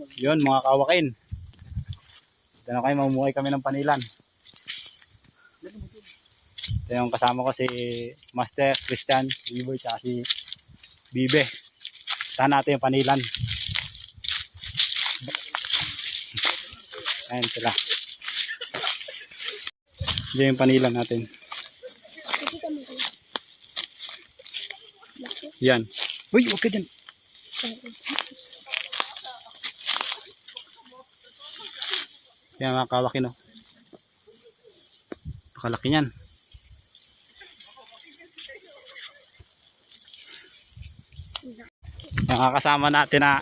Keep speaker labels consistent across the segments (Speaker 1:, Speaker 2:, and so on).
Speaker 1: Yun, mga kawakin. Ito na kayo, mamumuhay kami ng panilan. Ito yung kasama ko si Master Christian, Biboy, tsaka si Bibe. Tahan natin yung panilan. Ayan sila. Diyan yung panilan natin. Yan. Uy, huwag ka dyan. Yan mga kawaki no. Nakalaki niyan. Yung kasama natin na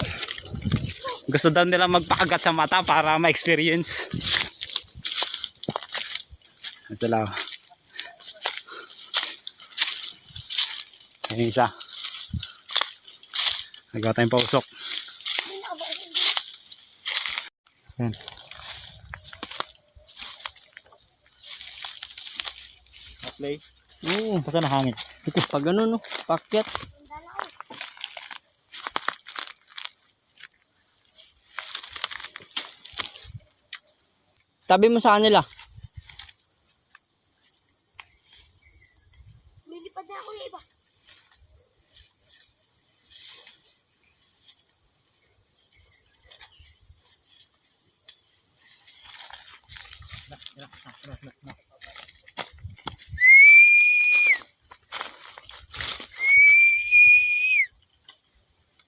Speaker 1: gusto daw nila magpakagat sa mata para ma-experience. Ito lang. Ayun isa. Nagawa tayong pausok. Yan. Oo, basta na hangin.
Speaker 2: Ito, pag ano no, pakyat. Tabi mo sa kanila.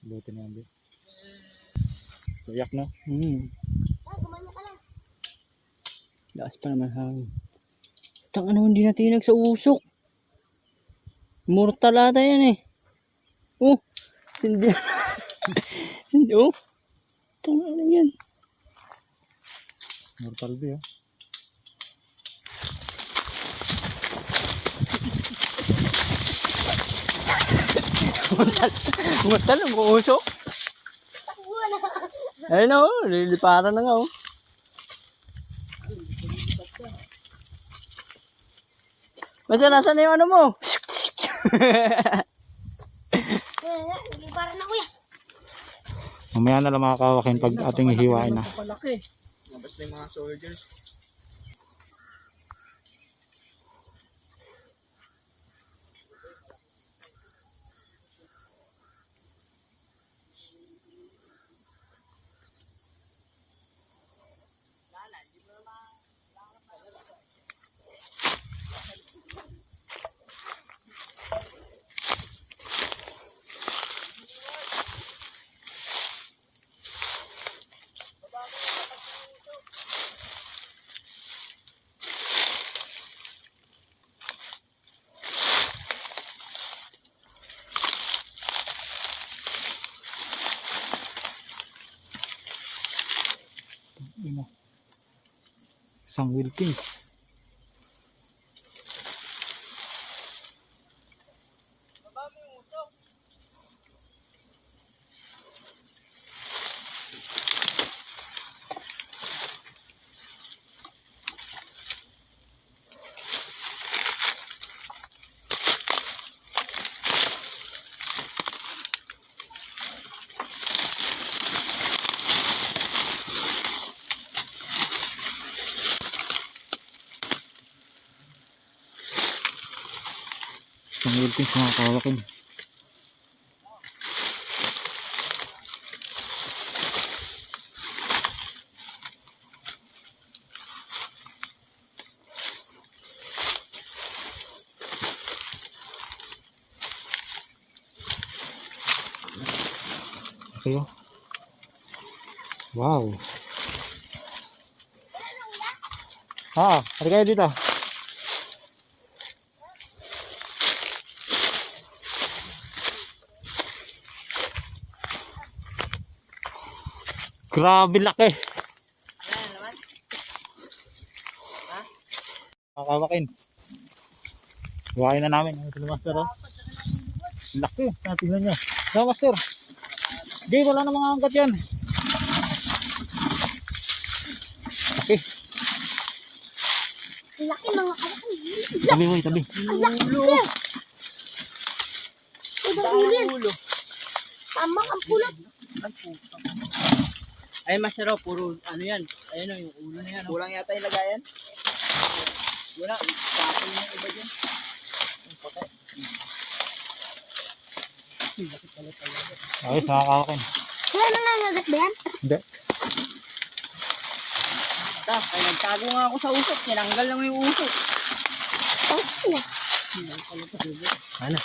Speaker 1: Buti na yan. Tuyak, no?
Speaker 2: Hmm.
Speaker 3: Ah, gumanya ka lang.
Speaker 2: Lakas pa naman hangin. Tang ano, hindi natin yun sa usok. Mortal ata yan eh. Oh, hindi. hindi, oh. Tang ano yan.
Speaker 1: Mortal Bi, oh.
Speaker 2: Usok.
Speaker 3: Takbo na.
Speaker 2: Ayun na, oh. Liliparan na nga, oh. Basta nasa na yung ano mo?
Speaker 3: Liliparan na kuya.
Speaker 1: Mamaya na lang mga kawakin pag ating hihiwain na.
Speaker 2: Palaki. Mabas na yung mga soldiers.
Speaker 1: Isang Wilkins. Isang Wilkins mga kawakin. Okay, oh. Wow. Ah, hari kayo dito. Grabe laki. Kakawakin. Buhayin na namin. Na master. Oh. Laki. Ah, tingnan nyo. No, master. Di, wala na mga angkat yan. Laki.
Speaker 3: Ang laki mga kalaki.
Speaker 1: Tabi, boy, tabi.
Speaker 3: Ang laki. Ibang ulo yan.
Speaker 2: ulo.
Speaker 3: Tama ang pulot.
Speaker 2: Ay, master, oh, puro ano yan. Ayun o, yung ulo na yan. Kulang yata yung lagayan. Wala, tapos yung iba dyan. Ang patay.
Speaker 1: Ayos, nakakakin.
Speaker 3: Kaya nangangagat ba yan?
Speaker 1: Hindi.
Speaker 2: Tapos, ay nagtago nga ako sa usok. Tinanggal lang yung usok.
Speaker 3: Oh, iya.
Speaker 2: Ano?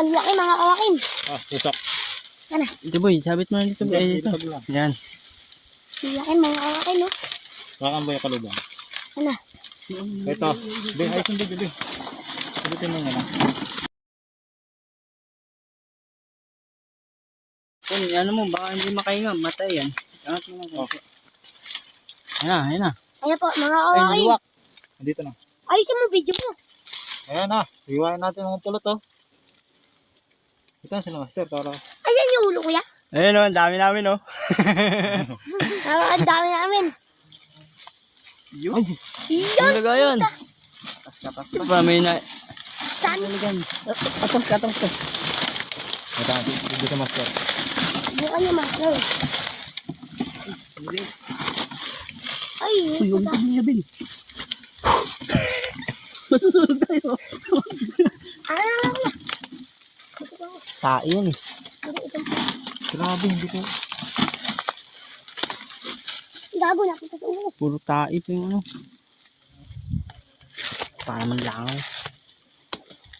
Speaker 3: Ang laki mga kawakin.
Speaker 1: Ah, pusak.
Speaker 2: Ito boy, sabit mo na dito. Eh, ito.
Speaker 1: Ito lang.
Speaker 2: Yan.
Speaker 3: Ang laki mga kawakin, no?
Speaker 1: Kakan ba yung kalubang?
Speaker 3: Ano?
Speaker 1: Ito. Be, ayos hindi, be. Sabitin mo nga na.
Speaker 2: Kung ano mo, baka hindi makahinga. Matay yan. Angat mo lang.
Speaker 1: Okay.
Speaker 2: Ayan na, ayan na.
Speaker 3: Ayan po, mga
Speaker 2: Ay,
Speaker 3: kawakin.
Speaker 2: luwak.
Speaker 1: Andito na.
Speaker 3: Ayusin mo video mo.
Speaker 1: Ayan na. Iwain natin ang pulot, oh. Ito na sila, master. Para
Speaker 3: Ayan yung ulo, kuya.
Speaker 2: Ayun o, ang dami namin o.
Speaker 3: Ah, ang dami namin.
Speaker 2: Yun.
Speaker 3: Yan.
Speaker 2: Ang lagayan. Katas pa. Pa, may na...
Speaker 3: Saan?
Speaker 2: Atas ka, atas ka.
Speaker 1: ito. Dito, master.
Speaker 3: Bukan niya, master. Ay,
Speaker 2: Uy, huwag ka niya, Bin. Masusunod tayo.
Speaker 3: Ano na lang, kuya?
Speaker 2: Tae yan eh.
Speaker 1: Grabe, hindi ko.
Speaker 3: Gago na, punta sa ulo.
Speaker 2: Puro tae pa yung ano. Para man lang.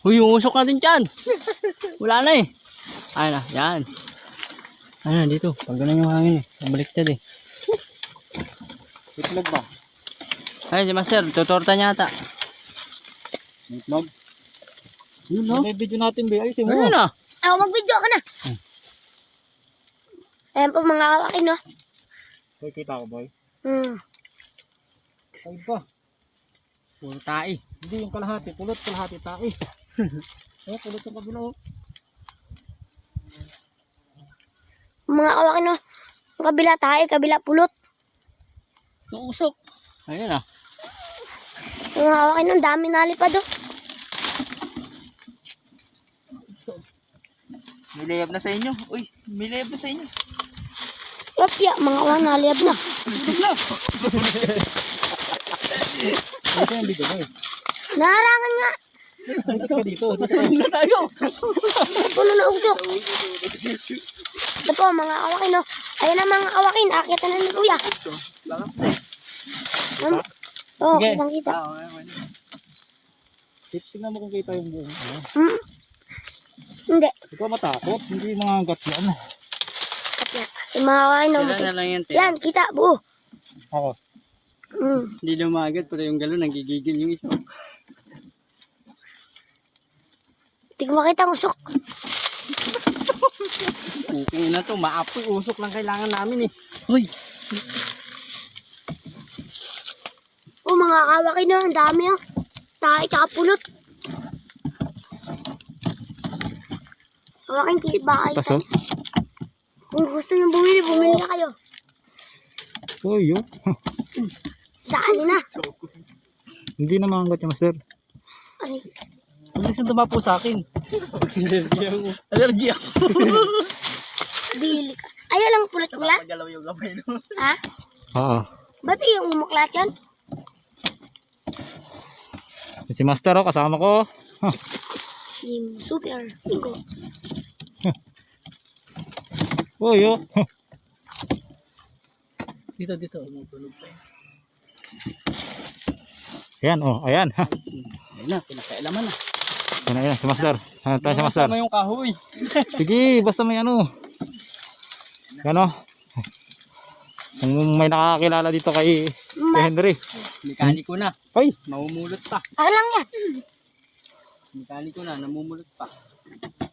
Speaker 2: Uy, yung usok natin dyan. Wala na eh. Ay na, yan. Ano na dito? Pag ganun yung hangin eh. Nabaliktad eh.
Speaker 1: Itlog ba?
Speaker 2: Ay, si Master, tutorta niya ata.
Speaker 1: Itlog?
Speaker 2: Yun
Speaker 1: No? May video natin, be. Ayusin mo.
Speaker 2: Ayun na.
Speaker 3: Ako, mag-video ka na. Ayan po mga kawakin, no?
Speaker 1: Boy, kita ko, boy.
Speaker 3: Hmm.
Speaker 1: Ay ba?
Speaker 2: Puro tae.
Speaker 1: Hindi yung kalahati. Pulot, kalahati, tae. Eh, pulot yung kabila, oh.
Speaker 3: Mga kawakin, no? Ang kabila tayo, kabila pulot.
Speaker 2: Yung usok. Ayun na.
Speaker 3: Mga kawakin? Ang dami nalipad, oh.
Speaker 2: May layab na sa inyo. Uy, may layab na sa inyo.
Speaker 3: Opya, mga nalipad na.
Speaker 1: Ito yung video, boy.
Speaker 3: Naharangan nga.
Speaker 1: Dito ka dito. Dito
Speaker 2: tayo.
Speaker 3: Puno na usok. Ito po, mga kawakin, no? Ayan na mga kawakin. Akit na ni kuya. Um, oh, kitang kita.
Speaker 2: Ah.
Speaker 1: Tingnan mo kung kita yung buong.
Speaker 3: Hmm. Hindi.
Speaker 1: Ikaw matakot. Hindi mga gat yan.
Speaker 3: Opya. Yung mga kawakin, no?
Speaker 2: Sila na lang yan. te.
Speaker 3: Yan, kita, buo.
Speaker 1: Ako.
Speaker 3: Hmm.
Speaker 2: Hindi lumagat, pero yung galon, nagigigil yung isa.
Speaker 3: Hindi ko makita ang usok.
Speaker 2: Okay na to, maapoy usok lang kailangan namin eh. Uy,
Speaker 3: Oh, mga kawakin, no? Ang dami, oh. Tayo, tsaka pulot. Kawakin, ba kayo?
Speaker 1: Paso?
Speaker 3: Kung gusto nyo bumili, bumili na kayo.
Speaker 1: Uy, yun.
Speaker 3: Saan na?
Speaker 1: Hindi na mga gat yung master.
Speaker 3: Ay,
Speaker 2: huwag siyang dumapo sa akin. Allergy ako. Allergy ako.
Speaker 3: bili ka. Ayan lang pulot kuya.
Speaker 2: Pagalaw yung gamay no.
Speaker 3: Ha?
Speaker 1: Oo.
Speaker 3: Ba't yung umuklat yun?
Speaker 1: Si master, oh, kasama ko.
Speaker 3: Si Super Ingo.
Speaker 1: Uy, oh.
Speaker 2: Dito, dito. Umutulog pa yun.
Speaker 1: Ayan, oh. Ayan. Ha.
Speaker 2: Ayun na, pinakailaman na.
Speaker 1: Ayan, ayan. Si master. Ano tayo si master?
Speaker 2: Tama yung kahoy.
Speaker 1: Sige, basta may ano. Ano? Kung may nakakilala dito kay, kay Henry.
Speaker 2: Mekaniko na.
Speaker 1: Ay,
Speaker 2: Mamumulot pa.
Speaker 3: Ano lang yan?
Speaker 2: Mekaniko na, namumulot pa.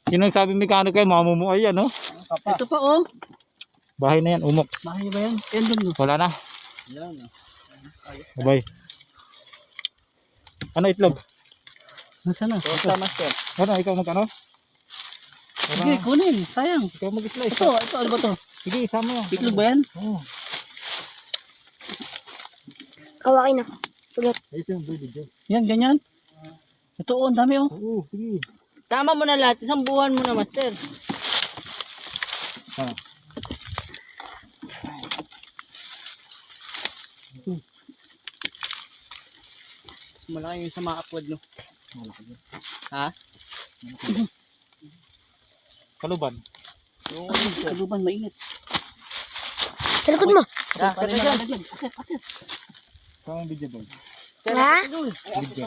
Speaker 1: Sino nagsabi mekano kayo? Mamumuhay yan, oh.
Speaker 2: Ito pa oh.
Speaker 1: Bahay na yan, umok.
Speaker 2: Bahay ba yan? Yan doon no.
Speaker 1: Wala na.
Speaker 2: Yan no. Ayos.
Speaker 1: Bye. Ano itlog?
Speaker 2: Nasaan na? Ito, master.
Speaker 1: Ano, ikaw mag ano?
Speaker 2: Sige, kunin. Sayang.
Speaker 1: Ikaw mag-slice.
Speaker 2: Ito, ito, ano ba to?
Speaker 1: Sige, isama yan.
Speaker 2: Iklog ba yan?
Speaker 1: Oo.
Speaker 3: Kawakin na. Pulot.
Speaker 1: Ayos yung video.
Speaker 2: Yan, ganyan. Ito, oh, ang dami oh.
Speaker 1: Oo, sige.
Speaker 2: Tama mo na lahat. Isang buwan mo na, master.
Speaker 1: Ah.
Speaker 2: Mas malaki yung sa mga upward, no? Ha?
Speaker 1: Kaluban.
Speaker 2: Yung kaluban, mainit.
Speaker 3: Sa likod mo.
Speaker 2: Ha? Kaya dyan.
Speaker 1: Saan ang video boy?
Speaker 3: Ha?
Speaker 1: Video.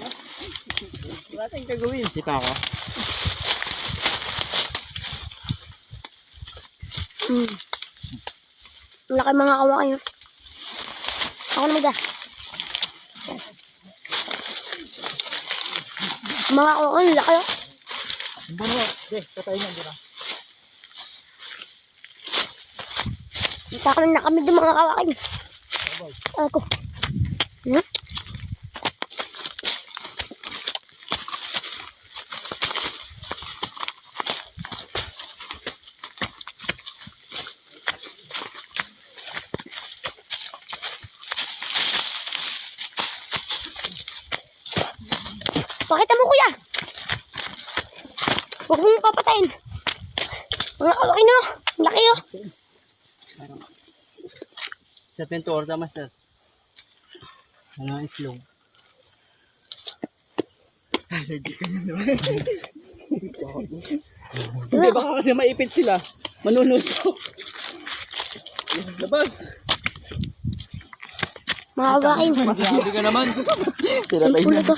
Speaker 2: Wala tayong gagawin.
Speaker 1: Kita ako.
Speaker 3: Hmm. Ang laki mga kawakin. oh. Ako na magda. Mga kawakin, laki oh.
Speaker 1: Bano. Okay, katayin yan dito.
Speaker 3: Kita kami na kami ng mga kawakin. Ako. Pakita mo kuya. Huwag mong papatayin. Mga kawakin oh. Laki oh.
Speaker 2: Sa pinto, orda, master. Ano, islog. Hindi, baka kasi maipit sila. Manunusok. Labas.
Speaker 3: Mga kawakin.
Speaker 2: Hindi ka naman.
Speaker 3: Ang pulo to.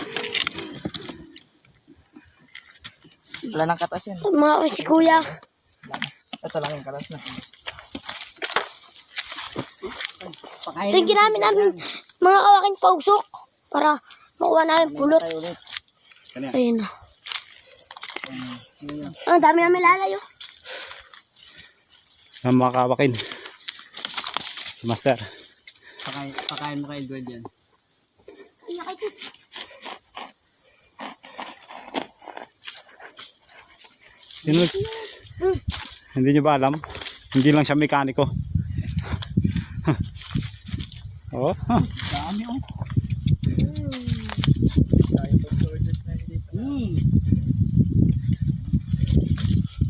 Speaker 2: Wala nang katas yan.
Speaker 3: Mga si kuya.
Speaker 2: Ito lang yung katas na.
Speaker 3: Ito yung ginamit namin mga kawakin pausok para makuha namin pulot. Ayun na. Ang dami namin lalayo.
Speaker 1: Ang mga kawakin. Si Master.
Speaker 2: Pakain, pakain mo kay Edward yan.
Speaker 3: Ay, nakikit.
Speaker 1: Sino? Hindi nyo ba alam? Hindi lang siya mekaniko. oh,
Speaker 2: Dami oh. Hmm.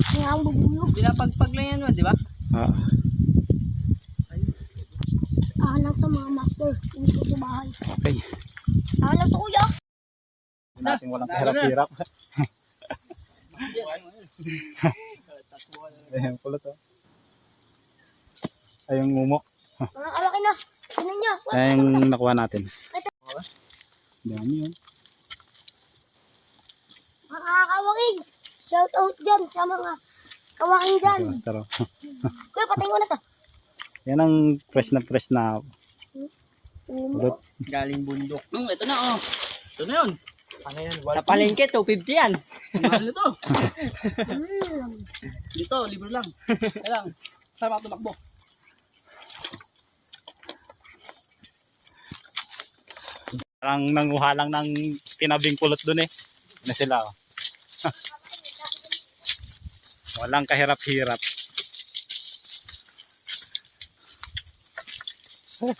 Speaker 3: Kaya ang bubulog.
Speaker 2: Pinapagpag lang yan, di ba?
Speaker 1: ah,
Speaker 3: Ah, lang to mga master. Hindi ko sa bahay.
Speaker 1: okay.
Speaker 3: Ah, lang to kuya.
Speaker 1: Natin walang
Speaker 2: Lalo na.
Speaker 1: hirap-hirap. Ayan pala to. Ay, yung mumo.
Speaker 3: Mga kawakin na. Tingnan nyo.
Speaker 1: Ay, yung nakuha natin. Dami yun.
Speaker 3: Mga kawakin. Shout out dyan sa mga kawakin
Speaker 1: Si
Speaker 3: dyan.
Speaker 1: Oh.
Speaker 3: Kuya, patayin ko na to.
Speaker 1: Yan ang fresh na fresh na pulot.
Speaker 2: Galing bundok. Hmm, ito na oh. Ito na yun. Ano yan? Sa palengke, 250 yan. Mahal na to.
Speaker 3: Hmm.
Speaker 2: Dito, libre lang. Kaya lang. Sama ako tumakbo.
Speaker 1: Parang nanguha lang ng tinabing pulot dun eh. Na sila oh. Walang kahirap-hirap. Oh,